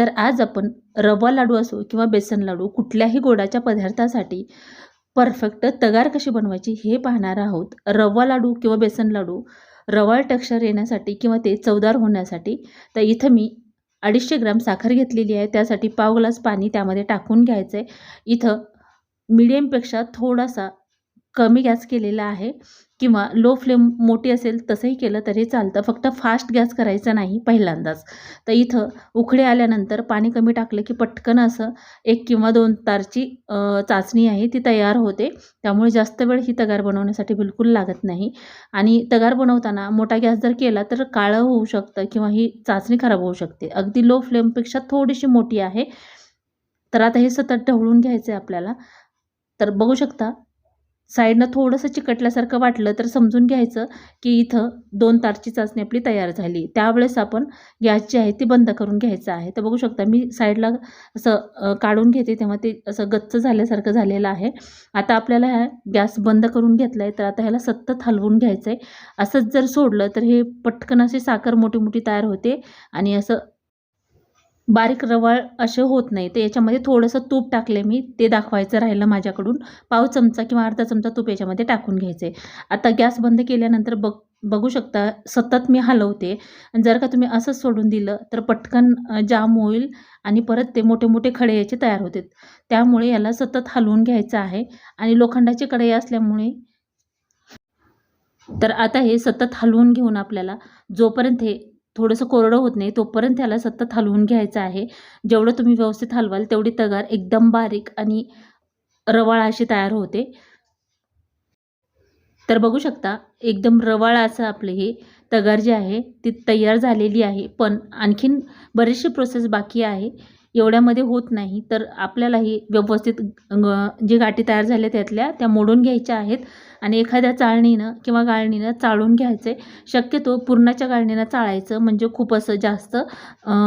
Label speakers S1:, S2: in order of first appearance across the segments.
S1: तर आज आपण रवा लाडू असो किंवा बेसन लाडू कुठल्याही गोडाच्या पदार्थासाठी परफेक्ट तगार कशी बनवायची हे पाहणार आहोत. रवा लाडू किंवा बेसन लाडू रवाळ टेक्स्चर येण्यासाठी किंवा ते चवदार होण्यासाठी. तर इथं मी अडीचशे ग्राम साखर घेतलेली आहे. त्यासाठी पाव ग्लास पाणी त्यामध्ये टाकून घ्यायचं आहे इथं मिडियमपेक्षा थोडासा कमी गॅस केलेला आहे किंवा लो फ्लेम मोठी असेल तसंही केलं तरी चालतं. फक्त फास्ट गॅस करायचा नाही पहिल्यांदाच. तर इथं उकडे आल्यानंतर पाणी कमी टाकलं की पटकन असं एक किंवा दोन तारची चाचणी आहे ती तयार होते. त्यामुळे जास्त वेळ ही तगार बनवण्यासाठी बिलकुल लागत नाही. आणि तगार बनवताना मोठा गॅस जर केला तर काळं होऊ शकतं किंवा ही चाचणी खराब होऊ शकते. अगदी लो फ्लेमपेक्षा थोडीशी मोठी आहे. तर आता हे सतत ढवळून घ्यायचं आहे आपल्याला. तर बघू शकता साईडनं थोडंसं चिकटल्यासारखं वाटलं तर समजून घ्यायचं की इथं दोन तारची चाचणी आपली तयार झाली. त्यावेळेस आपण गॅस जी आहे ती बंद करून घ्यायचं आहे. तर बघू शकता मी साईडला असं काढून घेते तेव्हा ते असं गच्च झाल्यासारखं झालेलं आहे. आता आपल्याला ह्या गॅस बंद करून घेतला आहे तर आता ह्याला सतत हलवून घ्यायचं आहे. असंच जर सोडलं तर हे पटकन अशी साखर मोठी मोठी तयार होते आणि असं बारीक रवाळ असे होत नाही. तर याच्यामध्ये थोडंसं तूप टाकले मी. ते दाखवायचं राहिलं माझ्याकडून. पाव चमचा किंवा अर्धा चमचा तूप याच्यामध्ये टाकून घ्यायचे. आता गॅस बंद केल्यानंतर बघ बघू शकता सतत मी हलवते. जर का तुम्ही असंच सोडून दिलं तर पटकन जाम होईल आणि परत ते मोठे मोठे खडे याचे तयार होतात. त्यामुळे याला सतत हलवून घ्यायचं आहे. आणि लोखंडाची कढई असल्यामुळे तर आता हे सतत हलवून घेऊन आपल्याला जोपर्यंत हे थोडंसं कोरडं होत नाही तोपर्यंत त्याला सतत हलवून घ्यायचं आहे. जेवढं तुम्ही व्यवस्थित हलवाल तेवढी तगार एकदम बारीक आणि रवाळ अशी तयार होते. तर बघू शकता एकदम रवाळ असं आपले हे तगार जे आहे ती तयार झालेली आहे. पण आणखीन बरीचशी प्रोसेस बाकी आहे. एवढ्यामध्ये होत नाही. तर आपल्यालाही व्यवस्थित जे जी गाठी तयार झाल्या त्यातल्या त्या मोडून घ्यायच्या आहेत आणि एखाद्या चाळणीनं किंवा गाळणीनं चाळून घ्यायचे. शक्यतो पुरणाच्या गाळणीनं चाळायचं म्हणजे खूप असं जास्त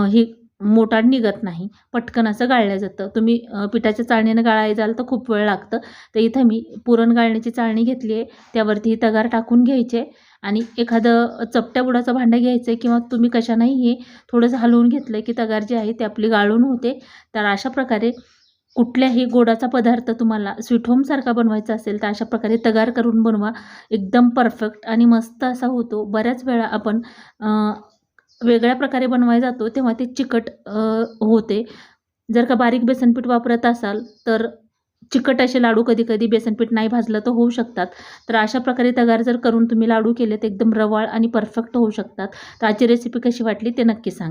S1: हे मोटाड निघत नाही पटकन असं गाळलं जातं. तुम्ही पिठाच्या चाळणीनं गाळायला जाल तर खूप वेळ लागतं. तर इथं मी पुरण गाळण्याची चाळणी घेतली आहे. त्यावरती ही तगार टाकून घ्यायचे आणि एखादं चपट्या बुडाचं भांडं घ्यायचं आहे किंवा तुम्ही कशानेही हे थोडंसं हलवून घेतलं की तगार जी आहे ती आपली गाळून होते. तर अशा प्रकारे कुठल्याही गोडाचा पदार्थ तुम्हाला स्वीट होमसारखा बनवायचा असेल तर अशा प्रकारे तगार करून बनवा. एकदम परफेक्ट आणि मस्त असा होतो. बऱ्याच वेळा आपण वेगळ्या प्रकारे बनवायला जातो तेव्हा ते चिकट होते. जर का बारीक बेसनपीठ वापरत असाल तर चिकट असे लाडू कधी कधी बेसनपीठ नाही भाजलं तर होऊ शकतात. तर अशा प्रकारे तगार जर करून तुम्ही लाडू केले तर एकदम रवाळ आणि परफेक्ट होऊ शकतात. तर आजची रेसिपी कशी वाटली ते नक्की सांगा.